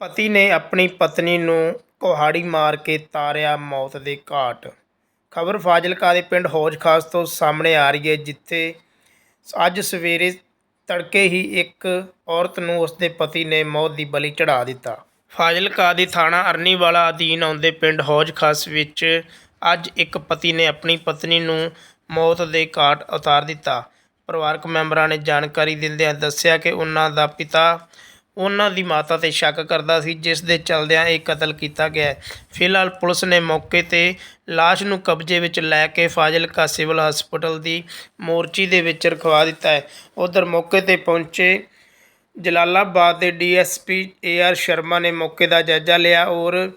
ਪਤੀ ਨੇ ਆਪਣੀ ਪਤਨੀ ਨੂੰ ਕੁਹਾੜੀ ਮਾਰ ਕੇ ਤਾਰਿਆ ਮੌਤ ਦੇ ਘਾਟ। ਖਬਰ ਫਾਜ਼ਿਲਕਾ ਦੇ ਪਿੰਡ ਹੌਜ ਖਾਸ ਤੋਂ ਸਾਹਮਣੇ ਆ ਰਹੀ ਹੈ, ਜਿੱਥੇ ਅੱਜ ਸਵੇਰੇ ਤੜਕੇ ਹੀ ਇੱਕ ਔਰਤ ਨੂੰ ਉਸਦੇ ਪਤੀ ਨੇ ਮੌਤ ਦੀ ਬਲੀ ਚੜਾ ਦਿੱਤਾ। ਫਾਜ਼ਿਲਕਾ ਦੇ ਥਾਣਾ ਅਰਨੀਵਾਲਾ ਅਧੀਨ ਆਉਂਦੇ ਪਿੰਡ ਹੌਜ ਖਾਸ ਵਿੱਚ ਅੱਜ ਇੱਕ ਪਤੀ ਨੇ ਆਪਣੀ ਪਤਨੀ ਨੂੰ ਮੌਤ ਦੇ ਘਾਟ ਉਤਾਰ ਦਿੱਤਾ। ਪਰਿਵਾਰਕ ਮੈਂਬਰਾਂ ਨੇ ਜਾਣਕਾਰੀ ਦਿੰਦਿਆਂ ਦੱਸਿਆ ਕਿ ਉਹਨਾਂ ਦਾ ਪਿਤਾ ਉਹਨਾਂ ਦੀ ਮਾਤਾ ਤੇ ਸ਼ੱਕ ਕਰਦਾ ਸੀ, ਜਿਸ ਦੇ ਚਲਦਿਆਂ ਇਹ ਕਤਲ ਕੀਤਾ ਗਿਆ ਫਿਲਹਾਲ ਪੁਲਿਸ ਨੇ ਮੌਕੇ ਤੇ ਲਾਸ਼ ਨੂੰ ਕਬਜ਼ੇ ਵਿੱਚ ਲੈ ਕੇ ਫਾਜ਼ਿਲਕਾ ਸਿਵਲ ਹਸਪਤਾਲ ਦੀ ਮੋਰਚੀ ਦੇ ਵਿੱਚ ਰਖਵਾ ਦਿੱਤਾ ਹੈ। ਉਧਰ ਮੌਕੇ ਤੇ ਪਹੁੰਚੇ ਜਲਾਲਾਬਾਦ ਦੇ ਡੀਐਸਪੀ ਏਆਰ ਸ਼ਰਮਾ ਨੇ ਮੌਕੇ ਦਾ ਜਾਇਜ਼ਾ ਲਿਆ ਔਰ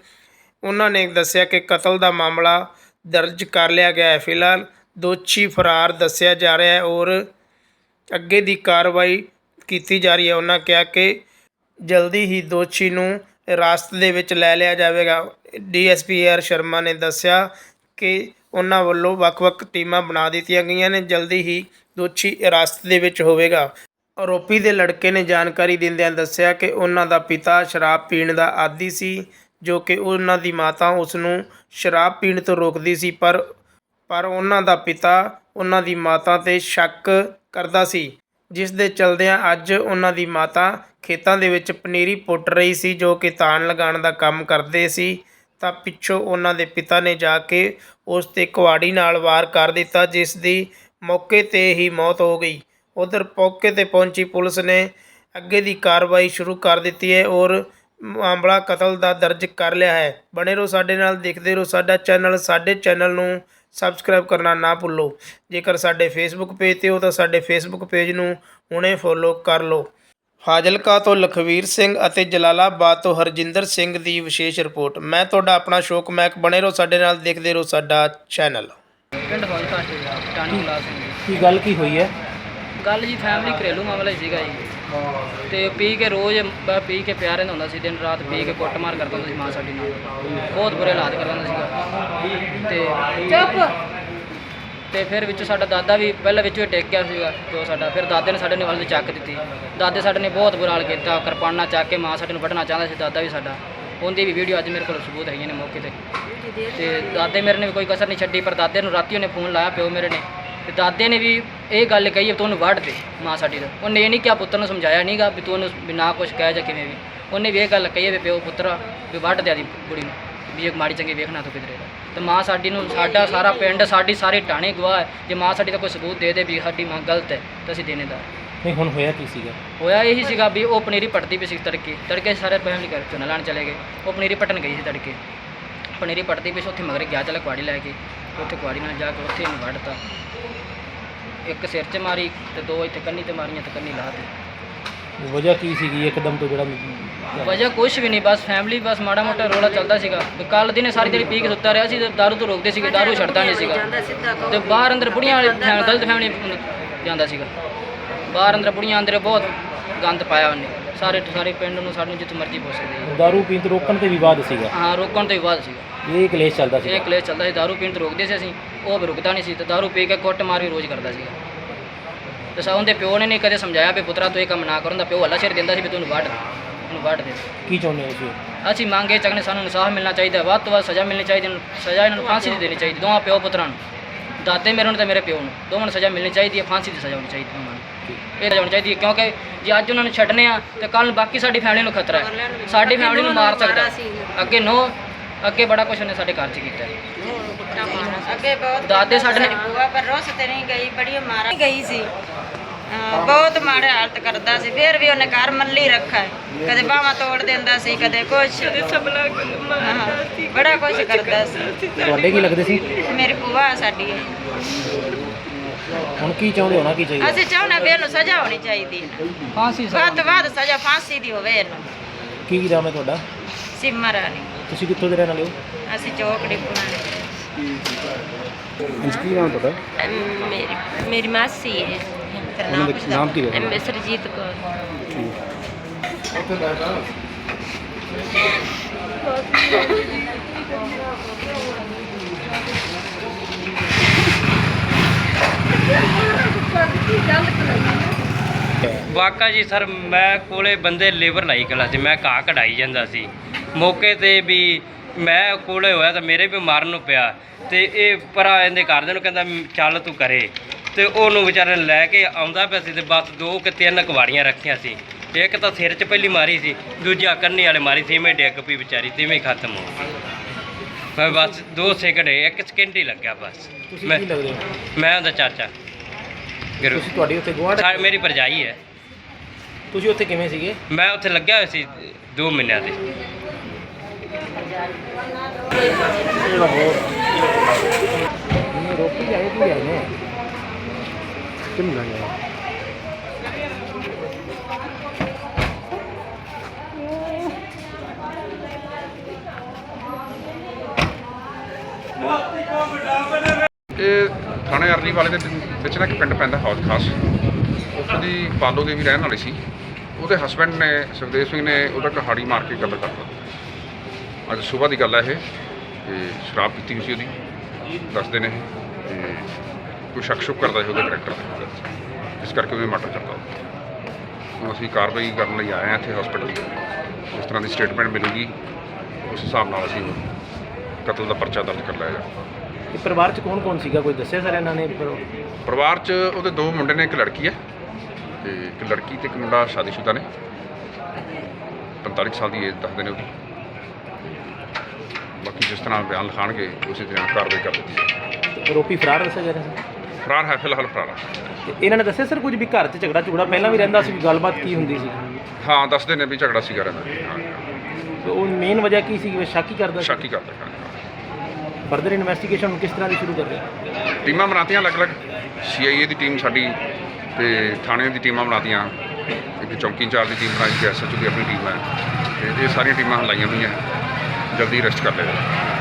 ਉਹਨਾਂ ਨੇ ਦੱਸਿਆ ਕਿ ਕਤਲ ਦਾ ਮਾਮਲਾ ਦਰਜ ਕਰ ਲਿਆ ਗਿਆ ਹੈ। ਫਿਲਹਾਲ ਦੋਸ਼ੀ ਫਰਾਰ ਦੱਸਿਆ ਜਾ ਰਿਹਾ ਹੈ ਔਰ ਅੱਗੇ ਦੀ ਕਾਰਵਾਈ ਕੀਤੀ ਜਾ ਰਹੀ ਹੈ। ਉਹਨਾਂ ਕਿਹਾ ਕਿ ਜਲਦੀ ਹੀ ਦੋਸ਼ੀ ਨੂੰ ਹਿਰਾਸਤ ਦੇ ਵਿੱਚ ਲੈ ਲਿਆ ਜਾਵੇਗਾ। ਡੀਐਸਪੀ ਆਰ ਸ਼ਰਮਾ ਨੇ ਦੱਸਿਆ ਕਿ ਉਹਨਾਂ ਵੱਲੋਂ ਵੱਖ-ਵੱਖ ਟੀਮਾਂ ਬਣਾ ਦਿੱਤੀਆਂ ਗਈਆਂ ਨੇ। ਜਲਦੀ ਹੀ ਦੋਸ਼ੀ ਹਿਰਾਸਤ ਦੇ ਵਿੱਚ ਹੋਵੇਗਾ। ਆਰੋਪੀ ਦੇ ਲੜਕੇ ਨੇ ਜਾਣਕਾਰੀ ਦਿੰਦਿਆਂ ਦੱਸਿਆ ਕਿ ਉਹਨਾਂ ਦਾ ਪਿਤਾ ਸ਼ਰਾਬ ਪੀਣ ਦਾ ਆਦੀ ਸੀ, ਜੋ ਕਿ ਉਹਨਾਂ ਦੀ ਮਾਤਾ ਉਸ ਨੂੰ ਸ਼ਰਾਬ ਪੀਣ ਤੋਂ ਰੋਕਦੀ ਸੀ, ਪਰ ਪਰ ਉਹਨਾਂ ਦਾ ਪਿਤਾ ਉਹਨਾਂ ਦੀ ਮਾਤਾ ਤੇ ਸ਼ੱਕ ਕਰਦਾ ਸੀ। ਜਿਸ ਦੇ ਚਲਦਿਆਂ ਅੱਜ ਉਹਨਾਂ ਦੀ ਮਾਤਾ ਖੇਤਾਂ ਦੇ ਵਿੱਚ ਪਨੀਰੀ ਪੁੱਟ ਰਹੀ ਸੀ, ਜੋ ਕਿ ਤਾਣ ਲਗਾਉਣ ਦਾ ਕੰਮ ਕਰਦੇ ਸੀ। ਤਾਂ ਪਿੱਛੋਂ ਉਹਨਾਂ ਦੇ ਪਿਤਾ ਨੇ ਜਾ ਕੇ ਉਸ ਤੇ ਕੁਹਾੜੀ ਨਾਲ ਵਾਰ ਕਰ ਦਿੱਤਾ, ਜਿਸ ਦੀ ਮੌਕੇ ਤੇ ਹੀ ਮੌਤ ਹੋ ਗਈ। ਉਧਰ ਮੌਕੇ ਤੇ ਪਹੁੰਚੀ ਪੁਲਿਸ ਨੇ ਅੱਗੇ ਦੀ ਕਾਰਵਾਈ ਸ਼ੁਰੂ ਕਰ ਦਿੱਤੀ ਹੈ ਔਰ ਮਾਮਲਾ ਕਤਲ ਦਾ ਦਰਜ ਕਰ ਲਿਆ ਹੈ। ਬਣੇ ਰਹੋ ਸਾਡੇ ਨਾਲ ਦੇਖਦੇ ਰਹੋ ਸਾਡਾ ਚੈਨਲ। ਸਾਡੇ ਚੈਨਲ ਨੂੰ ਸਬਸਕ੍ਰਾਈਬ ਕਰਨਾ ਨਾ ਭੁੱਲੋ। ਜੇਕਰ ਸਾਡੇ ਫੇਸਬੁੱਕ ਪੇਜ ਤੇ ਹੋ ਤਾਂ ਸਾਡੇ ਫੇਸਬੁੱਕ ਪੇਜ ਨੂੰ ਹੁਣੇ ਫੋਲੋ ਕਰ ਲਓ। ਫਾਜ਼ਿਲਕਾ ਤੋਂ ਲਖਵੀਰ ਸਿੰਘ ਅਤੇ ਜਲਾਲਾਬਾਦ ਤੋਂ ਹਰਜਿੰਦਰ ਸਿੰਘ ਦੀ ਵਿਸ਼ੇਸ਼ ਰਿਪੋਰਟ। ਮੈਂ ਤੁਹਾਡਾ ਆਪਣਾ ਸ਼ੋਕ ਮੈਕ ਬਣੇ ਰਹੋ ਸਾਡੇ ਨਾਲ ਦੇਖਦੇ ਰਹੋ ਸਾਡਾ ਚੈਨਲ। ਪਿੰਡ ਟਾਣੀ ਕੀ ਗੱਲ ਕੀ ਹੋਈ ਹੈ? ਗੱਲ ਜੀ ਫੈਮਿਲੀ ਘਰੇਲੂ ਮਾਮਲਾ ਹੀ ਸੀਗਾ ਜੀ। ਤੇ ਪੀ ਕੇ ਰੋਜ਼ ਬ- ਪੀ ਕੇ ਪਿਆ ਰਹਿੰਦਾ ਹੁੰਦਾ ਸੀ ਦਿਨ ਰਾਤ ਪੀ ਕੇ ਕੁੱਟਮਾਰ ਕਰਦਾ ਹੁੰਦਾ ਸੀ ਮਾਂ ਸਾਡੀ ਨਾਲ। ਬਹੁਤ ਬੁਰੇ ਹਾਲਾਤ ਕਰਦਾ ਹੁੰਦਾ ਸੀਗਾ। ਤੇ ਚੁੱਪ। ਤੇ ਫਿਰ ਵਿੱਚ ਸਾਡਾ ਦਾਦਾ ਵੀ ਪਹਿਲਾਂ ਵਿੱਚੋਂ ਹੀ ਟਿਕ ਗਿਆ ਸੀਗਾ ਜੋ ਸਾਡਾ ਫਿਰ ਦਾਦੇ ਨੇ ਸਾਡੇ ਨੇ ਵੱਲ ਦੀ ਚੱਕ ਦਿੱਤੀ। ਦਾਦੇ ਸਾਡੇ ਨੇ ਬਹੁਤ ਬੁਰਾ ਹਾਲ ਕੀਤਾ ਕਿਰਪਾਨਾਂ ਚੱਕ ਕੇ ਮਾਂ ਸਾਡੇ ਨੂੰ ਵੱਢਣਾ ਚਾਹੁੰਦਾ ਸੀ ਦਾਦਾ ਵੀ ਸਾਡਾ। ਉਹਦੀ ਵੀ ਵੀਡੀਓ ਅੱਜ ਮੇਰੇ ਕੋਲ ਸਬੂਤ ਹੈਗੀਆਂ ਨੇ ਮੌਕੇ ਤੇ। ਤੇ ਦਾਦੇ ਮੇਰੇ ਨੇ ਵੀ ਕੋਈ ਕਸਰ ਨਹੀਂ ਛੱਡੀ ਪਰ ਦਾਦੇ ਨੂੰ ਰਾਤੀ ਉਹਨੇ ਫੋਨ ਲਾਇਆ ਪਿਓ ਮੇਰੇ ਨੇ। ਤੇ ਦਾਦੇ ਨੇ ਵੀ ਇਹ ਗੱਲ ਕਹੀ ਵੀ ਤੂੰ ਉਹਨੂੰ ਵੱਢ ਦੇ ਮਾਂ ਸਾਡੀ ਦਾ ਉਹਨੇ ਇਹ ਨਹੀਂ ਕਿਹਾ ਪੁੱਤਰ ਨੂੰ ਸਮਝਾਇਆ ਨਹੀਂਗਾ ਵੀ ਤੂੰ ਉਹਨੂੰ ਵੀ ਨਾ ਕੁਛ ਕਹਿ ਜਾਂ ਕਿਵੇਂ ਵੀ। ਉਹਨੇ ਵੀ ਇਹ ਗੱਲ ਕਹੀ ਵੀ ਪਿਓ ਪੁੱਤਰ ਵੀ ਵੱਢ ਦੇ ਆਦੀ ਕੁੜੀ ਨੂੰ ਵੀ ਇਹ ਮਾੜੀ ਚੰਗੀ ਵੇਖਣਾ ਤੂੰ ਕਿਧਰੇ। ਦਾ ਤੇ ਮਾਂ ਸਾਡੀ ਨੂੰ ਸਾਡਾ ਸਾਰਾ ਪਿੰਡ ਸਾਡੀ ਸਾਰੇ ਟਾਣੇ ਗਵਾਹ ਹੈ। ਜੇ ਮਾਂ ਸਾਡੀ ਦਾ ਕੋਈ ਸਬੂਤ ਦੇ ਦੇ ਵੀ ਸਾਡੀ ਮਾਂ ਗਲਤ ਹੈ ਤਾਂ ਅਸੀਂ ਦੇਣੇ ਦਾ ਨਹੀਂ ਹੁਣ ਹੋਇਆ ਕੀ ਸੀਗਾ? ਹੋਇਆ ਇਹੀ ਸੀਗਾ ਵੀ ਉਹ ਪਨੀਰੀ ਪੱਟਦੀ ਪਈ ਸੀ ਤੜਕੇ। ਤੜਕੇ ਸਾਰੇ ਫੈਮਿਲੀ ਘਰ ਚੋਂ ਲਾਣ ਚਲੇ ਗਏ। ਉਹ ਪਨੀਰੀ ਪੱਟਣ ਗਈ ਸੀ ਤੜਕੇ। ਪਨੀਰੀ ਪੱਟਦੀ ਪਈ ਸੀ ਉੱਥੇ ਮਗਰ ਗਿਆ ਚਲਾ ਕੁਆੜੀ ਲੈ ਕੇ। ਉੱਥੇ ਕੁਆੜੀ ਨਾਲ ਜਾ ਕੇ ਉੱਥੇ ਇਹਨੂੰ ਵੱਢਤਾ। ਇੱਕ ਸਿਰ 'ਚ ਮਾਰੀ ਤੇ ਦੋ ਇੱਥੇ ਕੰਨੀ ਤੇ ਮਾਰੀਆਂ ਤੇ ਕੰਨੀ ਲਾ ਤੇ ਵਜ੍ਹਾ ਕੀ ਸੀਗੀ ਇੱਕਦਮ ਤੋਂ ਜਿਹੜਾ ਵਜ੍ਹਾ ਕੁਛ ਵੀ ਨਹੀਂ ਬਸ ਫੈਮਿਲੀ ਬਸ ਮਾੜਾ ਮੋਟਾ ਰੋਲਾ ਚੱਲਦਾ ਸੀਗਾ। ਤੇ ਕੱਲ ਦਿਨੇ ਸਾਰੀ ਦਿਨ ਪੀ ਕੇ ਸੁੱਤਾ ਰਿਹਾ ਸੀ ਤੇ ਦਾਰੂ ਤੋਂ ਰੋਕਦੇ ਸੀਗੇ ਦਾਰੂ ਛੱਡਦਾ ਨਹੀਂ ਸੀਗਾ। ਤੇ ਬਾਹਰ ਅੰਦਰ ਬੁੜੀਆਂ ਵਾਲੀ ਫੈਮ- ਗਲਤ ਫੈਮਿਲੀ ਜਾਂਦਾ ਸੀਗਾ। ਬਾਹਰ ਅੰਦਰ ਬੁੜੀਆਂ ਅੰਦਰ ਬਹੁਤ ਗੰਦ ਪਾਇਆ ਉਹਨੇ। ਸਾਰੇ ਸਾਰੇ ਪਿੰਡ ਨੂੰ ਸਾਨੂੰ ਜਿੱਥੇ ਮਰਜ਼ੀ ਪੁੱਛ ਸਕਦੇ। ਦਾਰੂ ਪੀਣ ਤੋਂ ਰੋਕਣ ਤੇ ਵਿਵਾਦ ਸੀਗਾ? ਹਾਂ ਰੋਕਣ ਤੋਂ ਹੀ ਬਾਅਦ ਸੀਗਾ। ਇਹ ਕਲੇਸ਼ ਚੱਲਦਾ ਸੀ ਇਹ ਕਲੇਸ਼ ਚੱਲਦਾ ਸੀ ਦਾਰੂ ਪੀਣ ਤੋਂ ਰੋਕਦੇ ਸੀ ਅਸੀਂ। ਉਹ ਵੀ ਰੁਕਦਾ ਨਹੀਂ ਸੀ ਤੇ ਦਾਰੂ ਪੀ ਕੇ ਕੁੱਟ ਮਾਰ ਵੀ ਰੋਜ਼ ਕਰਦਾ ਸੀਗਾ। ਤੇ ਸਾ ਉਹਦੇ ਪਿਓ ਨੇ ਨਹੀਂ ਕਦੇ ਸਮਝਾਇਆ ਵੀ ਪੁੱਤਰਾ ਤੂੰ ਇਹ ਕੰਮ ਨਾ ਕਰਨ ਦਾ ਪਿਓ ਹੱਲਾ ਸ਼ੇਰ ਦਿੰਦਾ ਸੀ ਵੀ ਤੂੰ ਵੱਢ ਇਹਨੂੰ ਵੱਢ ਦੇ। ਕੀ ਚਾਹੁੰਦੇ ਹੋ ਤੁਸੀਂ? ਅਸੀਂ ਮੰਗੇ ਚੱਕਨੇ ਸਾਨੂੰ ਇਨਸਾਫ ਮਿਲਣਾ ਚਾਹੀਦਾ ਵੱਧ ਤੋਂ ਵੱਧ ਸਜ਼ਾ ਮਿਲਣੀ ਚਾਹੀਦੀ ਸਜ਼ਾ ਇਹਨਾਂ ਨੂੰ ਫਾਂਸੀ ਦੀ ਦੇਣੀ ਚਾਹੀਦੀ ਦੋਵਾਂ ਪਿਓ ਪੁੱਤਰਾਂ ਨੂੰ। ਦਾਦੇ ਮੇਰੇ ਨੂੰ ਤੇ ਮੇਰੇ ਪਿਓ ਨੂੰ ਦੋਵਾਂ ਨੂੰ ਸਜ਼ਾ ਮਿਲਣੀ ਚਾਹੀਦੀ ਹੈ ਫਾਂਸੀ ਦੀ ਸਜ਼ਾ ਹੋਣੀ ਚਾਹੀਦੀ ਹੈ ਉਹਨਾਂ ਨੂੰ। ਇਹ ਸਜ਼ਾ ਹੋਣੀ ਚਾਹੀਦੀ ਹੈ ਕਿਉਂਕਿ ਜੇ ਅੱਜ ਉਹਨਾਂ ਨੂੰ ਛੱਡਨੇ ਆ ਤੇ ਕੱਲ ਨੂੰ ਬਾਕੀ ਸਾਡੀ ਫੈਮਿਲੀ ਨੂੰ ਖਤਰਾ ਹੈ। ਸਾਡੀ ਫੈਮਿਲੀ ਨੂੰ ਮਾਰ ਸਕਦਾ। ਅੱਗੇ ਨੋ ਅੱਗੇ ਬੜਾ ਕੁਝ ਉਹਨੇ ਸਾਡੇ ਘਰ 'ਚ ਕੀਤਾ ਹੈ। ਅੱਗੇ ਬਹੁਤ ਦਾਦੇ ਸਾਡੇ ਨੇ- ਬੁਆ ਪਰ ਰੋਸ ਤੇ ਨਹੀਂ ਗਈ ਬੜੀ ਮਾਰਾ ਗਈ ਸੀ। ਬਹੁਤ ਮਾੜੇ ਹਾਲਤ ਕਰਦਾ ਸੀ। ਫਿਰ ਵੀ ਉਹਨੇ ਘਰ ਮੱਲੀ ਰੱਖਾ ਹੈ। ਕਦੇ ਬਾਹਾਂ ਤੋੜ ਦਿੰਦਾ ਸੀ ਕਦੇ ਕੁਛ। ਬੜਾ ਕੁਛ ਕਰਦਾ ਸੀ। ਤੁਹਾਡੇ ਕੀ ਲੱਗਦੇ ਸੀ? ਮੇਰੀ ਭੂਆ ਸਾਡੀ ਹੈ। ਹੁਣ ਕੀ ਚਾਹੁੰਦੇ ਹੋਣਾ ਕੀ ਚਾਹੀਦਾ? ਅਸੀਂ ਚਾਹੁੰਦੇ ਵੀ ਇਹਨੂੰ ਸਜ਼ਾ ਹੋਣੀ ਚਾਹੀਦੀ ਹੈ। ਫਾਂਸੀ ਸਜ਼ਾ ਵੱਧ ਤੋਂ ਵੱਧ ਸਜ਼ਾ ਫਾਂਸੀ ਦੀ ਹੋਵੇ ਇਹਨੂੰ। ਕੀ ਨਾਮ ਹੈ ਤੁਹਾਡਾ? ਸਿਮਰ ਰਾਣੀ ਤੁਸੀਂ ਕਿੱਥੋਂ ਦੇ ਰਹਿਣ ਵਾਲੇ ਹੋ? ਅਸੀਂ ਚੌਕੜੀ ਪੁਰਾਣੇ ਕੀ ਨਾਮ ਤੁਹਾਡਾ? ਮੇਰੀ ਮੇਰੀ ਮਾਸੀ ਹੈ। ਉਹਨਾਂ ਦਾ ਨਾਮ ਕੀ ਹੈ? ਮੈਂ ਸਰਜੀਤ ਕੌਰ। ਵਾਕਿਆ ਹੈ ਵਾਕਾ ਜੀ ਸਰ ਮੈਂ ਕੋਲੇ ਬੰਦੇ ਲੇਬਰ ਲਾਈ ਕਲਾ ਸੀ ਮੈਂ ਘਾਹ ਕਢਾਈ ਜਾਂਦਾ ਸੀ। ਮੌਕੇ ਤੇ ਵੀ ਮੈਂ ਕੋਲੇ ਹੋਇਆ ਤਾਂ ਮੇਰੇ ਵੀ ਮਾਰਨ ਨੂੰ ਪਿਆ ਤੇ ਇਹ ਪਰਾ ਇਹਦੇ ਘਰਦਿਆਂ ਨੂੰ ਕਹਿੰਦਾ ਚੱਲ ਤੂੰ ਕਰੇ ਤੇ ਉਹਨੂੰ ਵਿਚਾਰੇ ਨੂੰ ਲੈ ਕੇ ਆਉਂਦਾ ਪਿਆ ਸੀ ਤੇ ਬਸ ਦੋ ਕਿ ਤਿੰਨ ਕੁਵਾੜੀਆਂ ਰੱਖੀਆਂ ਸੀ। ਇੱਕ ਤਾਂ ਸਿਰ 'ਚ ਪਹਿਲੀ ਮਾਰੀ ਸੀ ਦੂਜਾ ਕੰਨੀ ਵਾਲੇ ਮਾਰੀ ਸੀ ਮੈਂ ਡਿੱਗ ਪਈ ਵਿਚਾਰੀ ਤਿਵੇਂ ਖਤਮ ਹੋ ਗਈ। ਮੈਂ ਬਸ ਦੋ ਸੈਕਿੰਡ ਇੱਕ ਸਕਿੰਟ ਹੀ ਲੱਗਿਆ ਬਸ। ਤੁਸੀਂ ਮੈਂ ਕੀ ਲੱਗਦੇ ਹੋ? ਮੈਂ ਉਹਦਾ ਚਾਚਾ। ਗੁਰੂ। ਤੁਸੀਂ ਤੁਹਾਡੀ ਉੱਥੇ ਗੁਆਂਢ ਸਾ- ਮੇਰੀ ਭਰਜਾਈ ਹੈ। ਤੁਸੀਂ ਉੱਥੇ ਕਿਵੇਂ ਸੀਗੇ? ਮੈਂ ਉੱਥੇ ਲੱਗਿਆ ਹੋਇਆ ਸੀ 2 ਮਹੀਨਿਆਂ ਦੇ। ਰੋਟੀ ਜਾਏ ਕੀ ਆਏ ਨੇ ਕਿੰਨ ਲੱਗਾ ਇਹ ਥਾਣੇ ਅਰਲੀ ਵਾਲੇ ਦੇ ਵਿੱਚ ਨਾ ਇੱਕ ਪਿੰਡ ਪੈਂਦਾ ਹੌਜ ਖਾਸ। ਉੱਥੋਂ ਦੀ ਪਾਲੋ ਦੇ ਵੀ ਰਹਿਣ ਵਾਲੇ ਸੀ। ਉਹਦੇ ਹਸਬੰਡ ਨੇ ਸੁਖਦੇਵ ਸਿੰਘ ਨੇ ਉਹਦਾ ਕਹਾੜੀ ਮਾਰ ਕੇ ਕਤਲ ਕਰਤਾ ਅੱਜ ਸਵੇਰ ਦੀ ਗੱਲ ਹੈ ਇਹ ਤੇ ਸ਼ਰਾਬ ਪੀਤੀ ਹੋਈ ਸੀ ਉਹਦੀ ਦੱਸਦੇ ਨੇ ਇਹ। ਤੇ ਕੋਈ ਸ਼ੱਕ ਸ਼ੁਕ ਕਰਦਾ ਸੀ ਉਹਦੇ ਕਰੈਕਟਰ ਤੇ ਇਸ ਕਰਕੇ ਉਹਨੇ ਮਰਡਰ ਕਰਤਾ ਹੁਣ ਅਸੀਂ ਕਾਰਵਾਈ ਕਰਨ ਲਈ ਆਏ ਹਾਂ ਇੱਥੇ ਹਸਪੀਟਲ ਜਿਸ ਤਰ੍ਹਾਂ ਦੀ ਸਟੇਟਮੈਂਟ ਮਿਲੂਗੀ ਉਸ ਹਿਸਾਬ ਨਾਲ ਅਸੀਂ ਕਤਲ ਦਾ ਪਰਚਾ ਦਰਜ ਕਰ ਲਿਆ ਜਾਊਗਾ। ਇਹ ਪਰਿਵਾਰ ਚ ਕੌਣ ਕੌਣ ਸੀਗਾ? ਕੋਈ ਦੱਸਿਆ ਸਰ ਇਹਨਾਂ ਨੇ ਪਰ- ਪਰਿਵਾਰ? 'ਚ ਉਹਦੇ ਦੋ ਮੁੰਡੇ ਨੇ ਇੱਕ ਲੜਕੀ ਹੈ ਤੇ ਇੱਕ ਲੜਕੀ ਤੇ ਇੱਕ ਮੁੰਡਾ ਸ਼ਾਦੀशुदा ਨੇ। 45 ਸਾਲ ਦੀ ਏਜ ਦੱਸਦੇ ਨੇ ਉਹਦੀ। ਬਾਕੀ ਜਿਸ ਤਰ੍ਹਾਂ ਬਿਆਨ ਲਿਖਾਣਗੇ ਉਸੇ ਤਰ੍ਹਾਂ ਕਾਰਵਾਈ ਕਰ ਦਿੱਤੀ ਜਾਊਗੀ ਤੇ ਆਰੋਪੀ ਫਰਾਰ ਦੱਸਿਆ ਜਾ ਰਿਹਾ ਸੀ? ਫਰਾਰ ਹੈ ਫਿਲਹਾਲ ਫਰਾਰ ਹੈ। ਤੇ ਇਹਨਾਂ ਨੇ ਦੱਸਿਆ ਸਰ ਕੁਝ ਵੀ ਘਰ 'ਚ ਝਗੜਾ ਝੁਗੜਾ ਪਹਿਲਾਂ ਵੀ ਰਹਿੰਦਾ ਸੀ ਵੀ ਗੱਲਬਾਤ ਕੀ ਹੁੰਦੀ ਸੀ? ਹਾਂ ਦੱਸਦੇ ਨੇ ਵੀ ਝਗੜਾ ਸੀਗਾ ਰਹਿੰਦਾ। ਹਾਂ, ਤੇ ਉਹ ਮੇਨ ਵਜ੍ਹਾ ਕੀ ਸੀ ਕਿ ਸ਼ੱਕ ਹੀ ਕਰਦਾ ਸੀ? ਸ਼ੱਕ ਹੀ ਕਰਦੇ ਹਾਂ। ਫਰਦਰ ਇਨਵੈਸਟੀਗੇਸ਼ਨ ਕਿਸ ਤਰ੍ਹਾਂ ਦੀ ਸ਼ੁਰੂ ਕਰ ਰਹੇ ਟੀਮਾਂ ਬਣਾਤੀਆਂ ਅਲੱਗ-ਅਲੱਗ। ਸੀਆਈਏ ਦੀ ਟੀਮ ਸਾਡੀ ਤੇ ਥਾਣੇ ਦੀ ਟੀਮਾਂ ਬਣਾਤੀਆਂ। ਇੱਕ ਚੌਕੀ ਇੰਚਾਰਜ ਦੀ ਟੀਮ ਬਣਾਈ ਤੇ ਐਸਐਚਓ ਦੀ ਆਪਣੀ ਟੀਮ ਹੈ। ਤੇ ਇਹ ਸਾਰੀਆਂ ਟੀਮਾਂ ਲਾਈਆਂ ਹੋਈਆਂ। ਜਲਦੀ ਅਰੈਸਟ ਕਰ ਲਿਆ ਜਾਵੇ